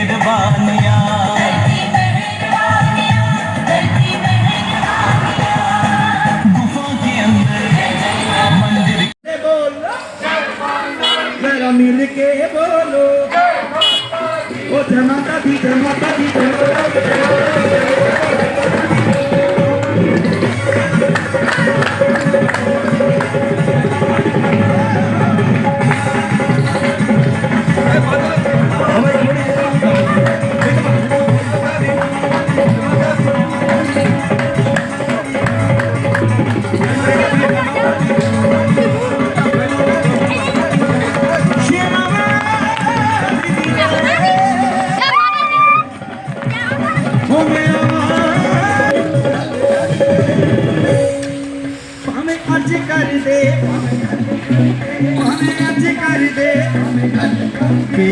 करती मेहरबानियां गुफा के अंदर मंदिर बोलो जरा मिल के बोलो ओ जय माता दी जय माता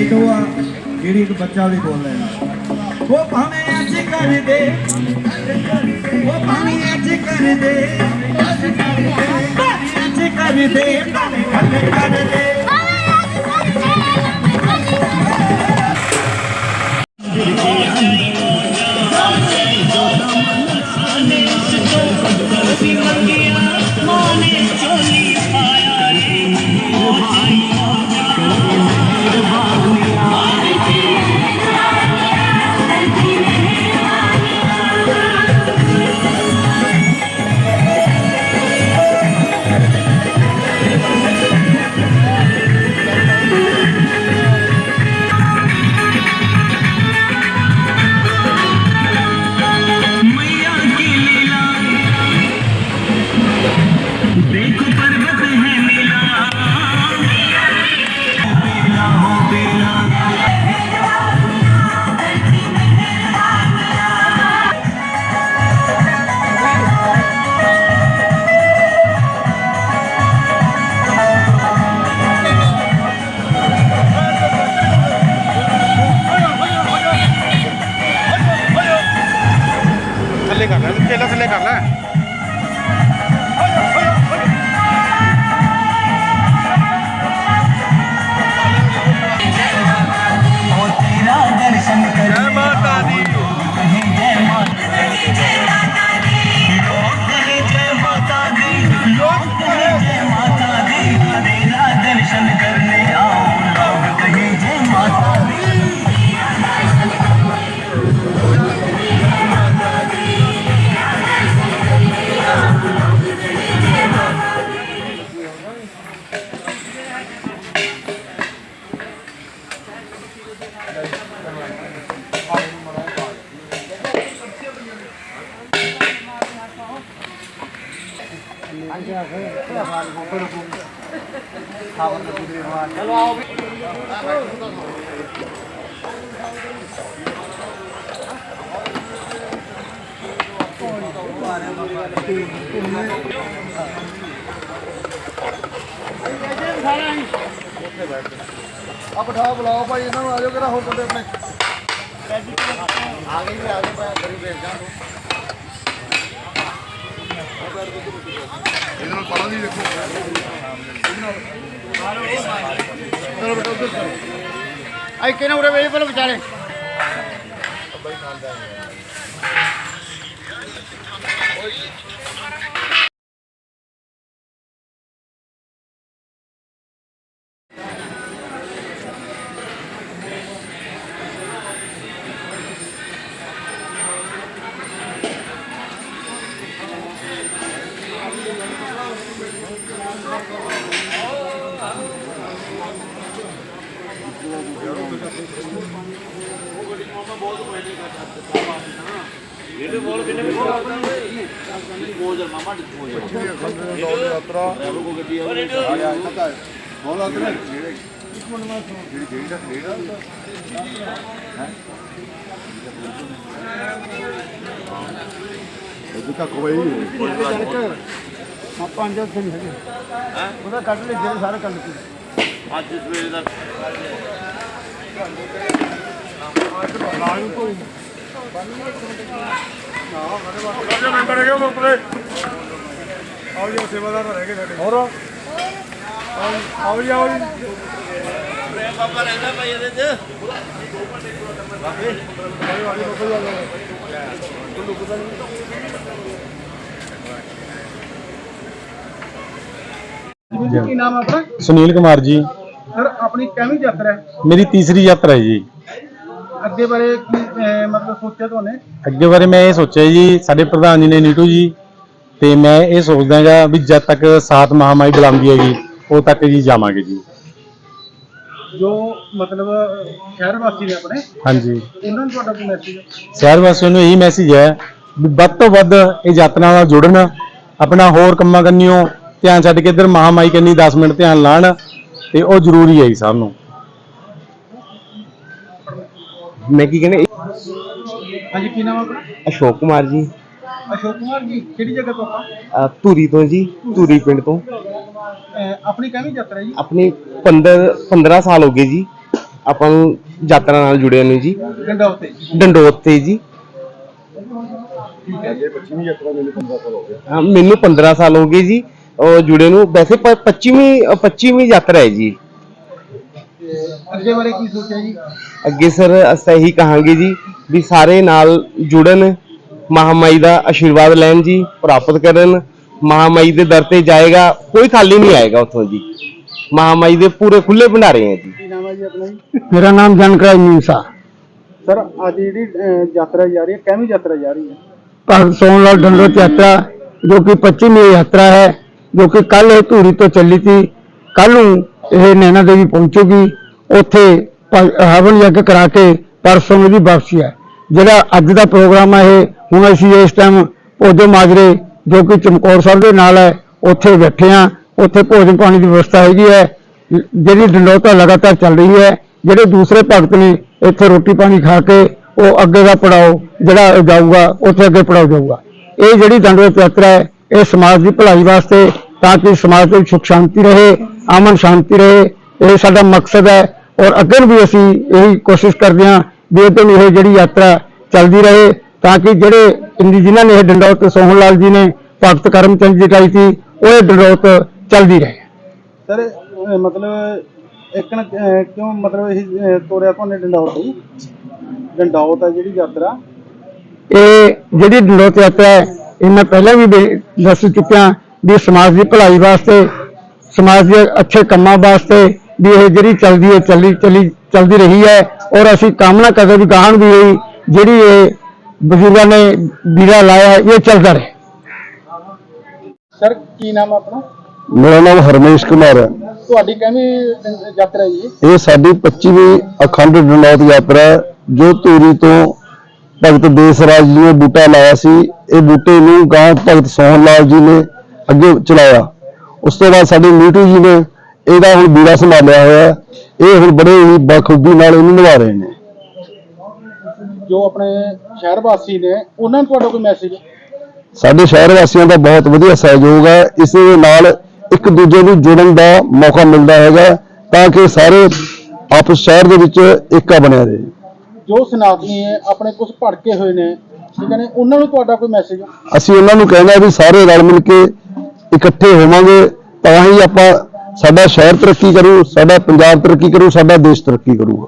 ਬੇਦੁਆ ਜਿਹੜੀ ਇੱਕ ਬੱਚਾ ਵੀ ਬੋਲ ਲੈਣਾ ਉਹ ਭਾਵੇਂ ਅੱਜ ਕਰ ਦੇ ਉਹ ਭਾਵੇਂ ਅੱਜ ਕਰ ਦੇ ਅੱਜ ਕਰ ਦੇ ਭਾਵੇਂ ਕੱਲ ਕਰ ਦੇ मैया ਲੈ ਆ ਬਿਠਾਓ ਬੁਲਾਓ ਭਾਈ, ਇਹਨਾਂ ਨੂੰ ਆਜੋ ਕਿਹੜਾ ਹੋਰ ਬੰਦੇ ਆਪਣੇ। ਆ ਗਏ ਆ ਗਏ ਭਾਈ ਗਰੀਬ ਵੇਚ ਜਾਂ ਇਹਦੇ ਨਾਲ ਪਾਲਾ ਨਹੀਂ ਦੇਖੋ ਚਲੋ ਬੇਟਾ ਉੱਧਰ ਚਲੋ ਆਈ ਕਿਹਨੇ ਉਰੇ ਵੇਲੇ ਪਹਿਲਾਂ ਵਿਚਾਰੇ? ਯਾਤਰਾ ਆ ਗਿਆ ਤਾਂ ਬੋਲ ਆ ਕਿਨੇ ਇੱਕ ਮਿੰਟ ਮੈਂ ਜਿਹੜੀ ਦਾ ਆ ਇਹ ਤਾਂ ਕੋਈ ਆਪਾਂ ਅੰਜਲ ਸਿੰਘ ਮੈਂਬਰ ਹੈਗੇ ਉਹ ਉੱਪਰੇ ਆਓ ਜੀ ਸੇਵਾਦਾਰ ਤਾਂ ਰਹਿ ਗਏ ਸਾਡੇ ਹੋਰ ਆਓ ਜੀ ਆਓ ਜੀ, ਕੀ ਨਾਮ ਹੈ ਆਪਣਾ? ਸੁਨੀਲ ਕੁਮਾਰ ਜੀ। ਆਪਣੀ ਕਿਵੇਂ ਯਾਤਰਾ ਹੈ? ਮੇਰੀ ਤੀਸਰੀ ਯਾਤਰਾ ਹੈ ਜੀ। ਅੱਗੇ ਬਾਰੇ ਕੀ ਅਹ, ਮਤਲਬ ਸੋਚਿਆ ਤੁਹਾਨੇ? ਅੱਗੇ ਬਾਰੇ ਮੈਂ ਇਹ ਸੋਚਿਆ ਜੀ ਸਾਡੇ ਪ੍ਰਧਾਨ ਜੀ ਨੇ ਨੀਟੂ ਜੀ ਤੇ ਮੈਂ ਇਹ ਸੋਚਦਾ ਹੈਗਾ ਵੀ ਜਦ ਤੱਕ ਸਾਤ ਮਹਾਮਾਈ ਬੁਲਾਉਂਦੀ ਹੈਗੀ ਉਦੋਂ ਤੱਕ ਜੀ ਜਾਵਾਂਗੇ ਜੀ। ਜੋ ਮਤਲਬ ਅਹ, ਸ਼ਹਿਰ ਵਾਸੀ ਨੇ ਆਪਣੇ ਹਾਂਜੀ। ਉਹਨਾਂ ਨੂੰ ਤੁਹਾਡਾ ਕੀ ਮੈਸੇਜ ਹੈ? ਸ਼ਹਿਰ ਵਾਸੀਆਂ ਨੂੰ ਇਹੀ ਮੈਸੇਜ ਹੈ ਵੀ ਵੱਧ ਤੋਂ ਵੱਧ ਇਹ ਯਾਤਰਾ ਨਾਲ ਜੁੜਨ ਆਪਣਾ ਹੋਰ ਕੰਮਾਂ ਕੰਨਿਓ ਧਿਆਨ ਛੱਡ ਕੇ ਇੱਧਰ ਮਹਾਮਾਈ ਕੰਨੀ 10 ਮਿੰਟ ਧਿਆਨ ਲਾਣ ਤੇ ਉਹ ਜ਼ਰੂਰੀ ਹੈ ਜੀ ਸਭ ਨੂੰ। ਮੈਂ ਕੀ ਕਹਿੰਦੇ? ਹਾਂਜੀ ਕੀ ਨਾਮ ਹੈ ਆਪਣਾ? ਅਸ਼ੋਕ ਕੁਮਾਰ ਜੀ। ਅਸ਼ੋਕ ਕੁਮਾਰ ਜੀ ਕਿਹੜੀ ਜਗ੍ਹਾ ਤੋਂ ਆਪਾਂ? ਅਹ ਧੂਰੀ ਤੋਂ ਜੀ ਧੂਰੀ ਪਿੰਡ ਤੋਂ। ਅਹ, ਆਪਣੀ ਕਿਵੇਂ ਯਾਤਰਾ ਜੀ? ਆਪਣੇ 15 15 ਸਾਲ ਹੋ ਗਏ ਜੀ। ਆਪਾਂ ਨੂੰ ਯਾਤਰਾ ਨਾਲ ਜੁੜਿਆ ਨੂੰ ਜੀ। ਡੰਡਾ ਉੱਤੇ ਡੰਡੋਤ ਤੇ ਜੀ। ਹਾਂ, ਮੈਨੂੰ 15 ਸਾਲ ਹੋ ਗਏ ਜੀ। ਉਹ ਜੁੜੇ ਨੂੰ ਵੈਸੇ 25ਵੀਂ 25ਵੀਂ ਯਾਤਰਾ ਹੈ ਜੀ। ਅੱਗੇ ਬਾਰੇ ਕੀ ਸੋਚਿਆ ਜੀ? ਅੱਗੇ ਸਰ ਅਸੀਂ ਇਹੀ ਕਹਾਂਗੇ ਜੀ ਵੀ ਸਾਰੇ ਨਾਲ ਜੁੜਨ ਮਹਾਮਾਈ ਦਾ ਆਸ਼ੀਰਵਾਦ ਲੈਣ ਜੀ ਪ੍ਰਾਪਤ ਕਰਨ। ਮਹਾਮਾਈ ਦੇ ਦਰ ਤੇ ਜਾਏਗਾ ਕੋਈ ਖਾਲੀ ਨਹੀਂ ਆਏਗਾ ਉੱਥੋਂ ਜੀ। ਮਹਾਮਾਈ ਦੇ ਪੂਰੇ ਖੁੱਲੇ ਭੰਡਾਰੇ ਹੈ ਜੀ। ਕੀ ਨਾਮ ਹੈ ਜੀ ਆਪਣਾ ਜੀ? ਮੇਰਾ ਨਾਮ ਜਨਕਰਾਜ ਮੀਸਾ ਸਰ ਅੱਜ ਜਿਹੜੀ ਅਹ, ਯਾਤਰਾ ਜਾ ਰਹੀ ਹੈ ਕਿਵੇਂ ਯਾਤਰਾ ਜਾ ਰਹੀ ਹੈ? ਭਗਤ ਸੋਹਣ ਲਾਲ ਡੰਡੋਤ ਯਾਤਰਾ ਜੋ ਕਿ 25ਵੀਂ ਯਾਤਰਾ ਹੈ। ਜੋ ਕਿ ਕੱਲ ਇਹ ਧੂਰੀ ਤੋਂ ਚੱਲੀ ਸੀ ਕੱਲ ਨੂੰ ਇਹ ਨੈਣਾ ਦੇਵੀ ਪਹੁੰਚੇਗੀ, ਉੱਥੇ ਹਵਨ ਯੱਗ ਕਰਾ ਕੇ ਪਰਸੋਂ ਨੂੰ ਵਾਪਸੀ ਹੈ। ਜਿਹੜਾ ਅੱਜ ਦਾ ਪ੍ਰੋਗਰਾਮ ਹੈ ਇਹ, ਹੁਣ ਅਸੀਂ ਇਸ ਟਾਈਮ ਪੌਦੇ ਮਾਜਰੇ, ਜੋ ਕਿ ਚਮਕੌਰ ਸਾਹਿਬ ਦੇ ਨਾਲ ਹੈ, ਉੱਥੇ ਬੈਠੇ ਆ ਉੱਥੇ ਭੋਜਨ ਪਾਣੀ ਦੀ ਵਿਵਸਥਾ ਹੈਗੀ ਹੈ। ਜਿਹੜੀ ਡੰਡੋਤਾ ਲਗਾਤਾਰ ਚੱਲ ਰਹੀ ਹੈ, ਜਿਹੜੇ ਦੂਸਰੇ ਭਗਤ ਨੇ ਇੱਥੇ ਰੋਟੀ ਪਾਣੀ ਖਾ ਕੇ ਉਹ ਅੱਗੇ ਦਾ ਪੜਾਓ ਜਿਹੜਾ ਜਾਊਗਾ, ਉੱਥੇ ਅੱਗੇ ਪੜਾਓ ਜਾਊਗਾ। ਇਹ ਜਿਹੜੀ ਦੰਡੋਤ ਯਾਤਰਾ ਹੈ ਇਹ ਸਮਾਜ ਦੀ ਭਲਾਈ ਵਾਸਤੇ ਤਾਂ ਕਿ ਸਮਾਜ ਦੇ ਵਿੱਚ ਸੁਖ ਸ਼ਾਂਤੀ ਰਹੇ ਅਮਨ ਸ਼ਾਂਤੀ ਰਹੇ। ਇਹ ਸਾਡਾ ਮਕਸਦ ਹੈ ਔਰ ਅੱਗੇ ਵੀ ਅਸੀਂ ਇਹੀ ਕੋਸ਼ਿਸ਼ ਕਰਦੇ ਹਾਂ ਵੀ ਇਹ ਤੋਂ ਇਹ ਜਿਹੜੀ ਯਾਤਰਾ ਚੱਲਦੀ ਰਹੇ ਤਾਂ ਕਿ ਜਿਹੜੇ ਜਿਨ੍ਹਾਂ ਨੇ ਇਹ ਡੰਡੋਤ ਸੋਹਣ ਲਾਲ ਜੀ ਨੇ ਭਗਤ ਕਰਮਚੰਦ ਜੀ ਟਾਈ ਸੀ ਉਹ ਇਹ ਡੰਡੋਤ ਚੱਲਦੀ ਰਹੇ। ਸਰ ਮਤਲਬ ਇੱਕ ਨਾ ਅਹ, ਕਿਉਂ ਮਤਲਬ ਇਹ ਤੋਰਿਆ ਤੁਹਾਨੇ ਡੰਡੌਤ ਜੀ ਡੰਡੌਤ ਹੈ ਜਿਹੜੀ ਯਾਤਰਾ। ਇਹ ਜਿਹੜੀ ਡੰਡੋਤ ਯਾਤਰਾ ਹੈ ਇਹ ਮੈਂ ਪਹਿਲਾਂ ਵੀ ਦੱਸ ਚੁੱਕਿਆ ਵੀ ਸਮਾਜ ਦੀ ਭਲਾਈ ਵਾਸਤੇ ਸਮਾਜ ਦੇ ਅੱਛੇ ਕੰਮਾਂ ਵਾਸਤੇ ਵੀ ਇਹ ਜਿਹੜੀ ਚੱਲਦੀ ਹੈ ਚੱਲੀ ਚੱਲੀ ਚੱਲਦੀ ਰਹੀ ਹੈ ਔਰ ਅਸੀਂ ਕਾਮਨਾ ਕਰਦੇ ਵੀ ਗਾਹਣ ਵੀ ਇਹ ਜਿਹੜੀ ਇਹ ਬਜ਼ੁਰਗਾਂ ਨੇ ਵੀਰਾ ਲਾਇਆ ਇਹ ਚੱਲਦਾ ਰਹੇ। ਸਰ ਕੀ ਨਾਮ ਆਪਣਾ? ਮੇਰਾ ਨਾਮ ਹਰਮੇਸ਼ ਕੁਮਾਰ ਹੈ। ਤੁਹਾਡੀ ਡੰ- ਯਾਤਰਾ ਜੀ? ਇਹ ਸਾਡੀ 25ਵੀਂ ਅਖੰਡ ਡਨੌਤ ਯਾਤਰਾ ਹੈ, ਜੋ ਧੂਰੀ ਤੋਂ ਭਗਤ ਦੇਸਰਾਜ ਜੀ ਨੇ ਬੂਟਾ ਲਾਇਆ ਸੀ। ਇਹ ਬੂਟੇ ਨੂੰ ਗਾਂ ਭਗਤ ਸੋਹਣ ਲਾਲ ਜੀ ਨੇ ਅੱਗੇ ਚਲਾਇਆ। ਉਸ ਤੋਂ ਬਾਅਦ ਸਾਡੇ ਨੀਟੂ ਜੀ ਨੇ ਇਹਦਾ ਹੁਣ ਬੀੜਾ ਸੰਭਾਲਿਆ ਹੋਇਆ। ਇਹ ਹੁਣ ਬੜੇ ਹੀ ਬਖੂਬੀ ਨਾਲ ਇਹਨੂੰ ਨਿਭਾ ਰਹੇ ਨੇ। ਜੋ ਆਪਣੇ ਸ਼ਹਿਰ ਵਾਸੀ ਨੇ ਉਹਨਾਂ ਨੂੰ ਤੁਹਾਡਾ ਕੋਈ ਮੈਸੇਜ ਸਾਡੇ ਸ਼ਹਿਰ ਵਾਸੀਆਂ ਦਾ ਬਹੁਤ ਵਧੀਆ ਸਹਿਯੋਗ ਹੈ। ਇਸ ਦੇ ਨਾਲ ਇੱਕ ਦੂਜੇ ਨੂੰ ਜੁੜਨ ਦਾ ਮੌਕਾ ਮਿਲਦਾ ਹੈਗਾ ਤਾਂ ਕਿ ਸਾਰੇ ਆਪਸ ਸ਼ਹਿਰ ਦੇ ਵਿੱਚ ਏਕਾ ਬਣਿਆ ਰਹੇ। ਜੋ ਸਨਾਤਨੀ ਹੈ, ਆਪਣੇ ਕੁਝ ਭੜਕੇ ਹੋਏ ਨੇ, ਠੀਕ ਹੈ ਨੇ, ਉਹਨਾਂ ਨੂੰ ਤੁਹਾਡਾ ਕੋਈ ਮੈਸੇਜ ਅਸੀਂ ਉਹਨਾਂ ਨੂੰ ਕਹਿੰਦਾ ਵੀ ਸਾਰੇ ਰਲ ਮਿਲ ਕੇ ਇਕੱਠੇ ਹੋਵਾਂਗੇ, ਤਾਂ ਹੀ ਆਪਾਂ ਸਾਡਾ ਸ਼ਹਿਰ ਤਰੱਕੀ ਕਰੂ, ਸਾਡਾ ਪੰਜਾਬ ਤਰੱਕੀ ਕਰੂ, ਸਾਡਾ ਦੇਸ਼ ਤਰੱਕੀ ਕਰੂਗਾ।